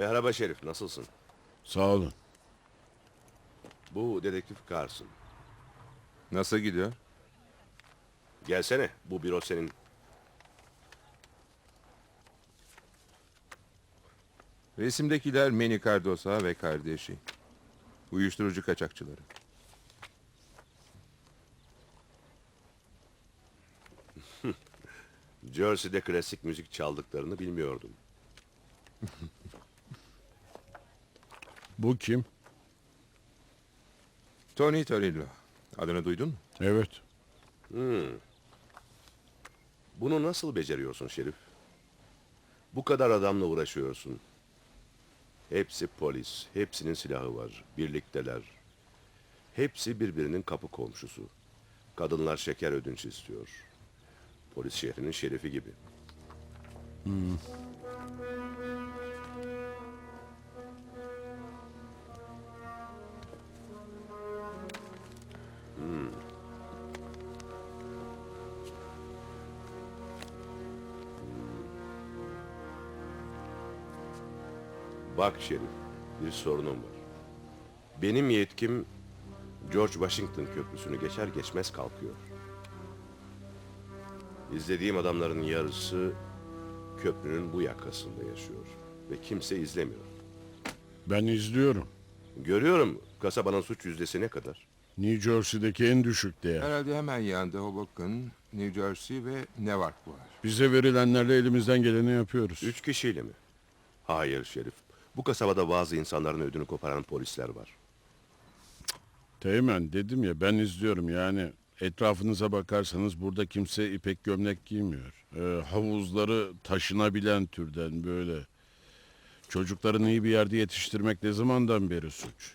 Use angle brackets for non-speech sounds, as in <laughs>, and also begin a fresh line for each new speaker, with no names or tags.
Merhaba Şerif, nasılsın?
Sağ olun.
Bu dedektif Carson.
Nasıl gidiyor?
Gelsene, bu büro senin.
Resimdekiler Manny Cardosa ve kardeşi. Uyuşturucu kaçakçıları. <laughs>
Jersey'de klasik müzik çaldıklarını bilmiyordum. <laughs>
Bu kim?
Tony Torillo. Adını duydun mu?
Evet.
Bunu nasıl beceriyorsun Şerif? Bu kadar adamla uğraşıyorsun. Hepsi polis, hepsinin silahı var, birlikteler. Hepsi birbirinin kapı komşusu. Kadınlar şeker ödünç istiyor. Polis şehrinin şerifi gibi. Bak Şerif, bir sorunum var. Benim yetkim George Washington Köprüsü'nü geçer geçmez kalkıyor. İzlediğim adamların yarısı köprünün bu yakasında yaşıyor ve kimse izlemiyor.
Ben izliyorum.
Görüyorum kasabanın suç yüzdesi ne kadar?
New Jersey'deki en düşük değer.
Herhalde hemen yanında Hoboken, New Jersey ve Newark var.
Bize verilenlerle elimizden geleni yapıyoruz.
Üç kişiyle mi? Hayır Şerif. Bu kasabada bazı insanların ödünü koparan polisler var.
Teğmen dedim ya ben izliyorum yani. Etrafınıza bakarsanız burada kimse ipek gömlek giymiyor. Ee, havuzları taşınabilen türden böyle. Çocukların iyi bir yerde yetiştirmek ne zamandan beri suç?